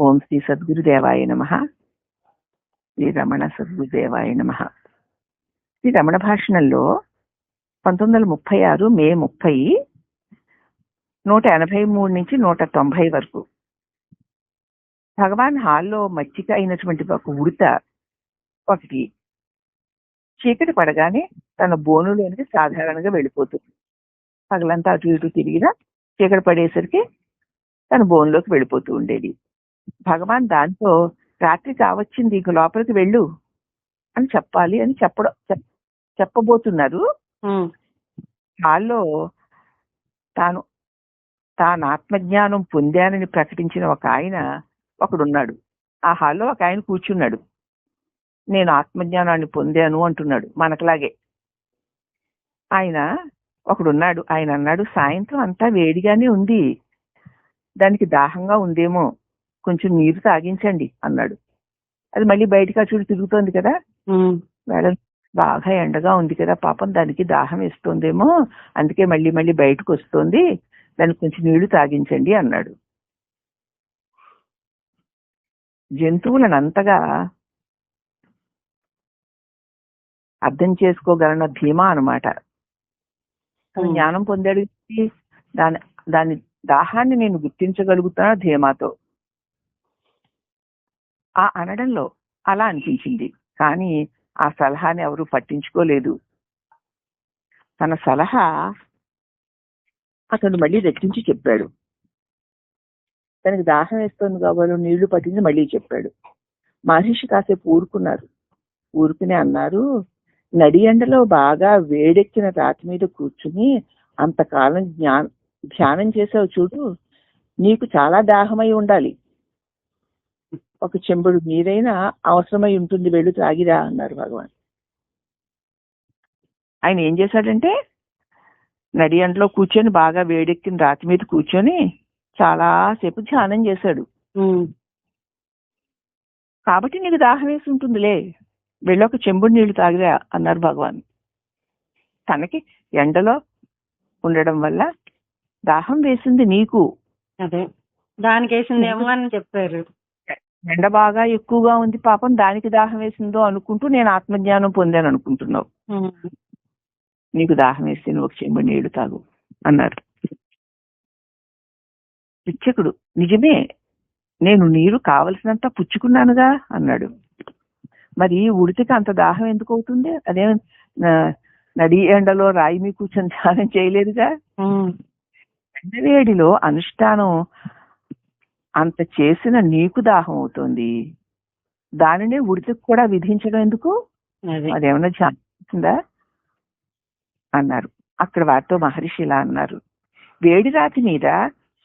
ఓం శ్రీ సద్గురుదేవాయ నమ. శ్రీ రమణ సద్గురుదేవాయ నమ. శ్రీ రమణ భాషణంలో పంతొమ్మిది వందల ముప్పై ఆరు మే ముప్పై నూట ఎనభై మూడు నుంచి నూట తొంభై వరకు. భగవాన్ హాల్లో మచ్చిక అయినటువంటి ఒక ఉడత ఒకటి చీకటి పడగానే తన బోనులోనికి సాధారణంగా వెళ్ళిపోతుంది. పగలంతా అటు ఇటు తిరిగినా చీకటి పడేసరికి తన బోన్లోకి వెళ్ళిపోతూ ఉండేది. భగవాన్ దాంతో రాత్రి కావచ్చింది ఇంక లోపలికి వెళ్ళు అని చెప్పాలి అని చెప్పడం చెప్- చెప్పబోతున్నారు. హాల్లో తాను తాను ఆత్మజ్ఞానం పొందానని ప్రకటించిన ఒక ఆయన ఒకడున్నాడు. ఆ హాల్లో ఒక ఆయన కూర్చున్నాడు. నేను ఆత్మజ్ఞానాన్ని పొందాను అంటున్నాడు. మనకలాగే. ఆయన ఒకడున్నాడు. ఆయన అన్నాడు సాయంత్రం అంతా వేడిగానే ఉంది. దానికి దాహంగా ఉందేమో. కొంచెం నీరు తాగించండి అన్నాడు. అది మళ్ళీ బయటికి ఇటు తిరుగుతోంది కదా. మేడం బాగా ఎండగా ఉంది కదా పాపం దానికి దాహం వేస్తోందేమో అందుకే మళ్ళీ మళ్ళీ బయటకు వస్తోంది. దానికి కొంచెం నీళ్ళు తాగించండి అన్నాడు. జంతువులను అంతగా అర్థం చేసుకోగలన ధీమా అన్నమాట. తను జ్ఞానం పొందాడు దాని దాని దాహాన్ని నేను గుర్తించగలుగుతున్నా ధీమాతో. ఆ అనడంలో అలా అనిపించింది. కానీ ఆ సలహాని ఎవరు పట్టించుకోలేదు. తన సలహా అతను మళ్ళీ రెట్టించి చెప్పాడు. తనకి దాహం వేస్తుంది కాబట్టి నీళ్ళు పట్టించి మళ్ళీ చెప్పాడు. మహర్షి కాసేపు ఊరుకున్నారు. ఊరుకునే అన్నారు నడి ఎండలో బాగా వేడెక్కిన రాతి మీద కూర్చుని అంతకాలం జ్ఞా ధ్యానం చేసావు చూడు నీకు చాలా దాహమై ఉండాలి. ఒక చెంబుడు నీరైనా అవసరమై ఉంటుంది వెళ్ళు త్రాగిరా అన్నారు భగవాన్. ఆయన ఏం చేశాడంటే నడి ఎండలో కూర్చొని బాగా వేడెక్కిన రాతి మీద కూర్చొని చాలాసేపు ధ్యానం చేశాడు. కాబట్టి నీకు దాహం వేసి ఉంటుందిలే వెళ్ళి ఒక చెంబుడు నీళ్ళు తాగిరా అన్నారు భగవాన్. తనకి ఎండలో ఉండడం వల్ల దాహం వేసింది నీకు. అదే. దానికి వేసిందేమో అని చెప్పారు. ఎండ బాగా ఎక్కువగా ఉంది పాపం దానికి దాహం వేసిందో అనుకుంటూ నేను ఆత్మజ్ఞానం పొందాను అనుకుంటున్నావు. నీకు దాహం వేస్తే నువ్వు ఒక చెంబు నీళ్ళు తాగు అన్నారు. పిచ్చకుడు నిజమే నేను నీరు కావలసినంత పుచ్చుకున్నానుగా అన్నాడు. మరి ఉడితికి అంత దాహం ఎందుకు అవుతుంది? అదేం నడి ఎండలో రాయి మీ కూర్చొని ధ్యానం చేయలేదుగా? ఎండవేడిలో అనుష్ఠానం అంత చేసిన నీకు దాహం అవుతుంది. దానినే ఉడితికి కూడా విధించడం ఎందుకు? అదే. అదేమన్నా ధ్యానించిందా అన్నారు. అక్కడ వారితో మహర్షి ఇలా అన్నారు. వేడి రాతి మీద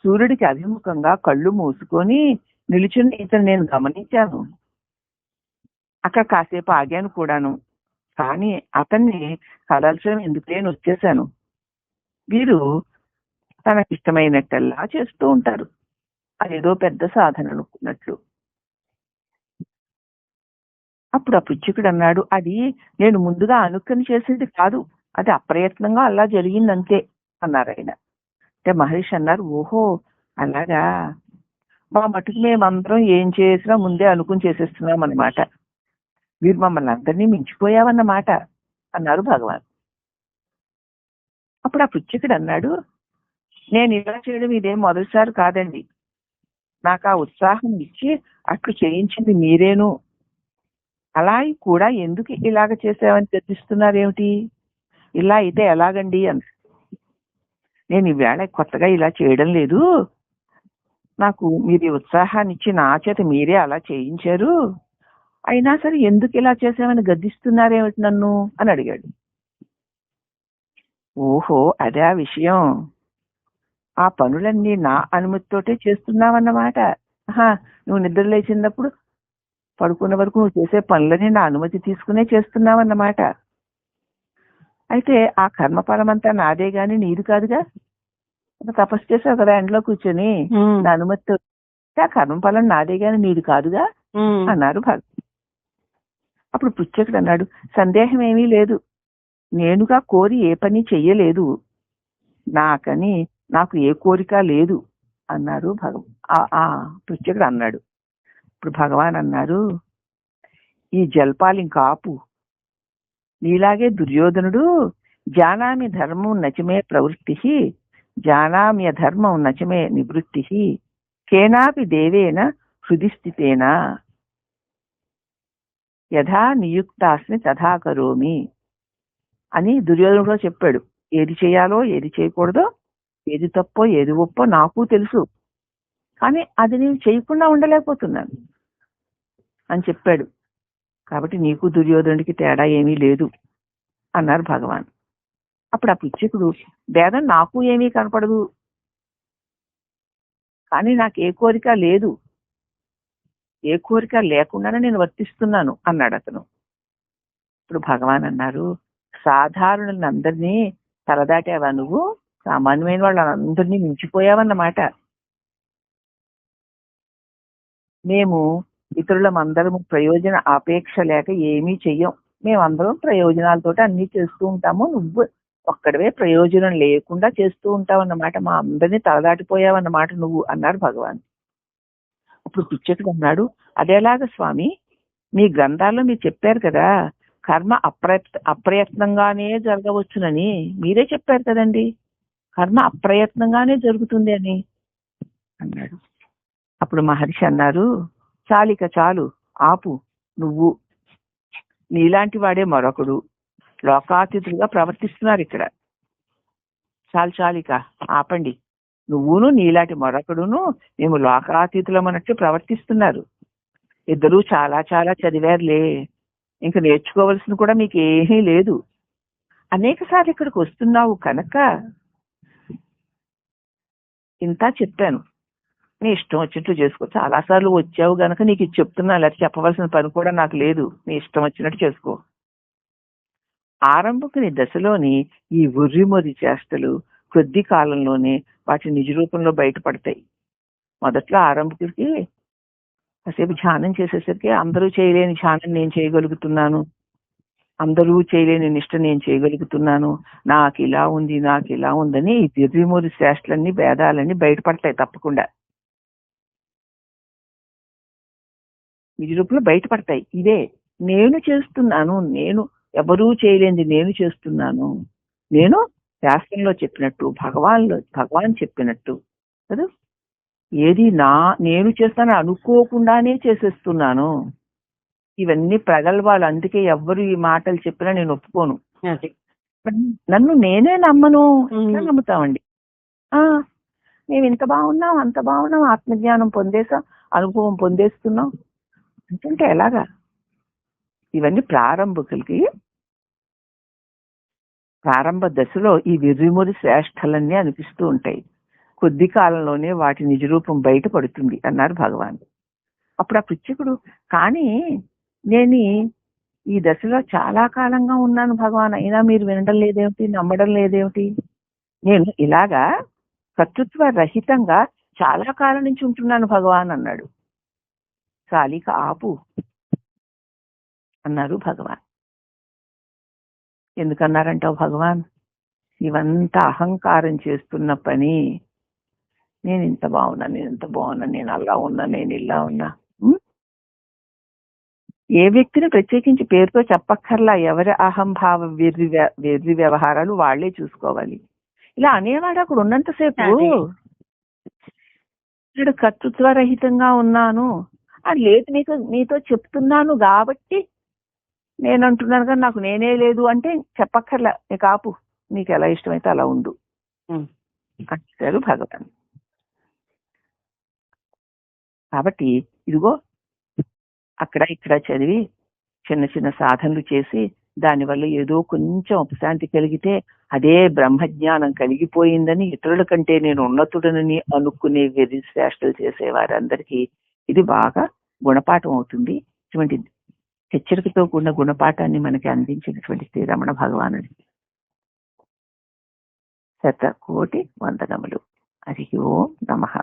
సూర్యుడికి అభిముఖంగా కళ్ళు మూసుకొని నిలుచుని ఇతను నేను గమనించాను. అక్కడ కాసేపు ఆగాను కూడాను. కానీ అతన్ని కదల్చడం ఎందుకులే అని వచ్చేసాను. వీరు తనకిష్టమైనట్టల్లా చేస్తూ ఉంటారు. అదేదో పెద్ద సాధన అనుకున్నట్లు అప్పుడు ఆ పుచ్చుకుడు అన్నాడు అది నేను ముందుగా అనుకుని చేసింది కాదు అది అప్రయత్నంగా అలా జరిగిందంతే అన్నారు ఆయన అంటే మహర్షి అన్నారు ఓహో అలాగా? మా మటుకు మేమందరం ఏం చేసినా ముందే అనుకుని చేసేస్తున్నాం అన్నమాట మీరు మమ్మల్ని అందరినీ మించిపోయావన్నమాట అన్నారు భగవాన్. అప్పుడు ఆ పుచ్చకుడు అన్నాడు నేను ఇలా చేయడం ఇదేం మొదటిసారి కాదండి. నాకు ఆ ఉత్సాహం ఇచ్చి అట్లు చేయించింది మీరేను. అలా కూడా ఎందుకు ఇలాగ చేసావని చర్చిస్తున్నారేమిటి ఇలా అయితే ఎలాగండి అని? నేను ఈవేళ కొత్తగా ఇలా చేయడం లేదు. నాకు మీరు ఉత్సాహాన్ని ఇచ్చి నా చేత మీరే అలా చేయించారు. అయినా సరే ఎందుకు ఇలా చేసామని గద్దిస్తున్నారేమిటి నన్ను? అని అడిగాడు. ఓహో అదే ఆ విషయం. ఆ పనులన్నీ నా అనుమతితోటే చేస్తున్నావన్నమాట. నువ్వు నిద్ర లేచినప్పుడు పడుకున్న వరకు నువ్వు చేసే పనులని నా అనుమతి తీసుకునే చేస్తున్నావన్నమాట. అయితే ఆ కర్మఫలం అంతా నాదే గాని నీది కాదుగా? తపస్సు చేసావు కదా ఎండలో కూర్చొని? నా అనుమతితో ఆ కర్మఫలం నాదే గాని నీది కాదుగా? అన్నారు భగవాన్ అప్పుడు పుచ్చకుడు అన్నాడు సందేహం ఏమీ లేదు. నేనుగా కోరి ఏ పని చెయ్యలేదు. నాకని నాకు ఏ కోరిక లేదు అన్నారు భగ ఆ పుచ్చకుడు అన్నాడు. ఇప్పుడు భగవాన్ అన్నారు ఈ జల్పాలు ఇంకా ఆపు. నీలాగే దుర్యోధనుడు జానామి ధర్మం నచమే ప్రవృత్తి జానామ్య ధర్మం నచమే నివృత్తి కేనాపి దేవేన హృదిస్థితేనా? యథా నియుక్తాస్మి తథా కరోమి అని దుర్యోధనుడు చెప్పాడు. ఏది చేయాలో ఏది చేయకూడదో ఏది తప్పో ఏది ఒప్పో నాకు తెలుసు. కానీ అది నేను చేయకుండా ఉండలేకపోతున్నాను అని చెప్పాడు. కాబట్టి నీకు దుర్యోధనుడికి తేడా ఏమీ లేదు అన్నారు భగవాన్. అప్పుడు ఆ పిచ్చికుడు భేదం నాకు ఏమీ కనపడదు. కానీ నాకు ఏ కోరిక లేదు. ఏ కోరిక లేకుండానే నేను వర్తిస్తున్నాను అన్నాడు అతను. ఇప్పుడు భగవాన్ అన్నారు సాధారణులందరినీ తలదాటేవా నువ్వు? సామాన్యమైన వాళ్ళందరినీ మించిపోయావన్నమాట మేము ఇతరులమందరము ప్రయోజన ఆపేక్ష లేక ఏమీ చెయ్యం. మేమందరం ప్రయోజనాలతో అన్ని చేస్తూ ఉంటాము. నువ్వు ఒక్కడవే ప్రయోజనం లేకుండా చేస్తూ ఉంటావు అన్నమాట మా అందరినీ తలదాటిపోయావన్నమాట నువ్వు అన్నాడు భగవాన్. అప్పుడు పిచ్చకుడు అన్నాడు అదేలాగా స్వామి మీ గ్రంథాల్లో మీరు చెప్పారు కదా కర్మ అప్రయత్ అప్రయత్నంగానే జరగవచ్చునని మీరే చెప్పారు కదండి. కర్మ అప్రయత్నంగానే జరుగుతుంది అని అన్నాడు. అప్పుడు మహర్షి అన్నారు చాలిక చాలు ఆపు నువ్వు. నీలాంటి వాడే మరొకడు. లోకాతీతులుగా ప్రవర్తిస్తున్నారు ఇక్కడ. చాలు చాలిక ఆపండి. నువ్వును నీలాంటి మరొకడును మేము లోకాతీతులమన్నట్టు ప్రవర్తిస్తున్నారు. ఇద్దరూ చాలా చాలా చదివారులే. ఇంక నేర్చుకోవాల్సింది కూడా మీకు ఏమీ లేదు. అనేక సార్లు ఇక్కడికి వస్తున్నావు కనుక ఇంత చెప్పాను. నీ ఇష్టం వచ్చినట్లు చేసుకో. చాలాసార్లు వచ్చావు గనక నీకు ఇది చెప్తున్నా లేదా చెప్పవలసిన పని కూడా నాకు లేదు. నీ ఇష్టం వచ్చినట్టు చేసుకో. ఆరంభకుని దశలోని ఈ ఉర్రిమొరి చేష్టలు కొద్ది కాలంలోనే వాటి నిజ రూపంలో బయటపడతాయి. మొదట్లో ఆరంభకుడికి కాసేపు ధ్యానం చేసేసరికి అందరూ చేయలేని ధ్యానం నేను చేయగలుగుతున్నాను. అందరూ చేయలేని నిష్ట నేను చేయగలుగుతున్నాను. నాకు ఇలా ఉంది నాకు ఇలా ఉందని ఈ దిర్రిమూరి శ్రేష్టలన్నీ భేదాలన్నీ బయటపడతాయి తప్పకుండా. నిజ బయటపడతాయి. ఇదే నేను చేస్తున్నాను నేను ఎవరూ చేయలేనిది నేను చేస్తున్నాను. నేను శాస్త్రంలో చెప్పినట్టు భగవాన్లో భగవాన్ చెప్పినట్టు కదా? ఏది నా నేను చేస్తాను అనుకోకుండానే చేసేస్తున్నాను. ఇవన్నీ ప్రగల్భాలు. అందుకే ఎవ్వరు ఈ మాటలు చెప్పినా నేను ఒప్పుకోను. నన్ను నేనే నమ్మను. మ్మ్. ఎట్లా నమ్ముతామండి? ఆ మేము ఇంత బాగున్నాం అంత బాగున్నాం ఆత్మజ్ఞానం పొందేసాం అనుభవం పొందేస్తున్నాం. అంటుంటే ఎలాగా? ఇవన్నీ ప్రారంభకులకి ప్రారంభ దశలో ఈ విరిమురి శ్రేష్టలన్నీ అనిపిస్తూ ఉంటాయి. కొద్ది కాలంలోనే వాటి నిజరూపం బయటపడుతుంది అన్నారు భగవాన్. అప్పుడు ఆ పిచ్చకుడు కానీ నేను ఈ దశలో చాలా కాలంగా ఉన్నాను భగవాన్. అయినా మీరు వినడం లేదేమిటి? నమ్మడం లేదేమిటి? నేను ఇలాగా కర్తృత్వ రహితంగా చాలా కాలం నుంచి ఉంటున్నాను భగవాన్ అన్నాడు. చాలిక ఆపు అన్నారు భగవాన్. ఎందుకన్నారంటావు భగవాన్? ఇవంతా అహంకారం చేస్తున్న పని. నేను ఇంత బాగున్నా నేను ఇంత బాగున్నా నేను అలా ఉన్నా నేను ఇలా ఉన్నా. ఏ వ్యక్తిని ప్రత్యేకించి పేరుతో చెప్పక్కర్లా ఎవరి అహంభావ వెర్రి వెర్రి వ్యవహారాలు వాళ్ళే చూసుకోవాలి. ఇలా అనేవాడు అక్కడ ఉన్నంతసేపు అదే. ఇక్కడ కర్తృత్వరహితంగా ఉన్నాను. ఆ లేదు నీకు నీతో చెప్తున్నాను కాబట్టి నేను అంటున్నాను కానీ నాకు నేనే లేదు అంటే చెప్పక్కర్లా. నీకు ఆపు నీకు ఎలా ఇష్టమైతే అలా ఉండు. అంటారు భగవాన్. కాబట్టి ఇదిగో అక్కడ ఇక్కడ చదివి చిన్న చిన్న సాధనలు చేసి దానివల్ల ఏదో కొంచెం ఉపశాంతి కలిగితే అదే బ్రహ్మజ్ఞానం కలిగిపోయిందని ఇతరుల కంటే నేను ఉన్నతుడనని అనుకునే వెర్రి శ్రేష్టలు చేసేవారందరికీ ఇది బాగా గుణపాఠం అవుతుంది. ఇటువంటి హెచ్చరికతో కూడిన గుణపాఠాన్ని మనకి అందించినటువంటి శ్రీరమణ భగవానుడి శత కోటి వందనములు. హరి ఓం నమః.